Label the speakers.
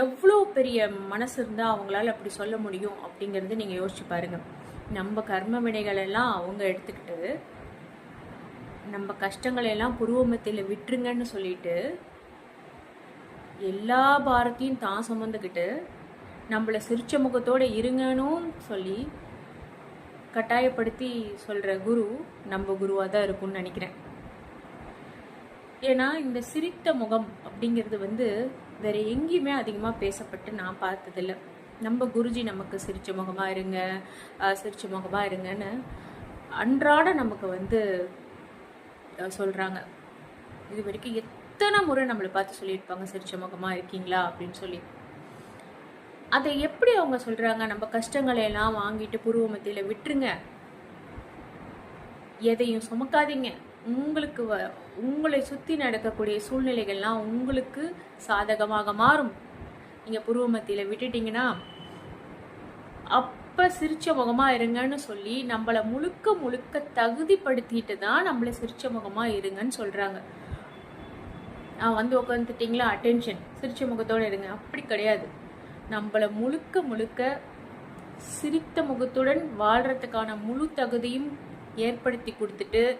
Speaker 1: எவ்வளோ பெரிய மனசு இருந்தால் அவங்களால அப்படி சொல்ல முடியும் அப்படிங்கிறது நீங்கள் யோசிச்சு பாருங்க. நம்ம கர்ம வினைகளெல்லாம் அவங்க எடுத்துக்கிட்டு நம்ம கஷ்டங்களை எல்லாம் விட்டுருங்கன்னு சொல்லிட்டு எல்லா பாரத்தையும் தான் சுமந்துக்கிட்டு நம்மளை சிரிச்ச முகத்தோடு இருங்கன்னு சொல்லி கட்டாயப்படுத்தி சொல்கிற குரு நம்ம குருவாக தான் இருக்கும்னு நினைக்கிறேன். ஏன்னா இந்த சிரித்த முகம் அப்படிங்கிறது வந்து வேற எங்கேயுமே அதிகமாக பேசப்பட்டு நான் பார்த்ததில்ல. நம்ம குருஜி நமக்கு சிரிச்ச முகமாக இருங்க சிரிச்ச முகமாக இருங்கன்னு அன்றாட நமக்கு வந்து சொல்கிறாங்க இது வரைக்கும் எத்தனை முறை நம்மளை பார்த்து சொல்லியிருப்பாங்க சிரிச்ச முகமாக இருக்கீங்களா அப்படின்னு சொல்லி. அதை எப்படி அவங்க சொல்கிறாங்க நம்ம கஷ்டங்களை எல்லாம் வாங்கிட்டு புருவ மத்தியில் விட்டுருங்க. எதையும் சுமக்காதீங்க. உங்களுக்கு வ- உங்களை சுத்தி நடக்கக்கூடிய சூழ்நிலைகள்லாம் உங்களுக்கு சாதகமாக மாறும். நீங்க புருவ மத்தியில் விட்டுட்டீங்கன்னா அப்ப சிரிச்ச முகமா இருங்கன்னு சொல்லி நம்மள முழுக்க முழுக்க தகுதிப்படுத்திட்டு தான் நம்மள சிரிச்ச முகமா இருங்கன்னு சொல்றாங்க. நான் வந்து உட்காந்துட்டிங்களா அட்டென்ஷன் சிரிச்ச முகத்தோட இருங்க. அப்படி கிடையாது. நம்மள முழுக்க முழுக்க சிரித்த முகத்துடன் வாழ்றதுக்கான முழு தகுதியும் ஏற்படுத்தி கொடுத்துட்டு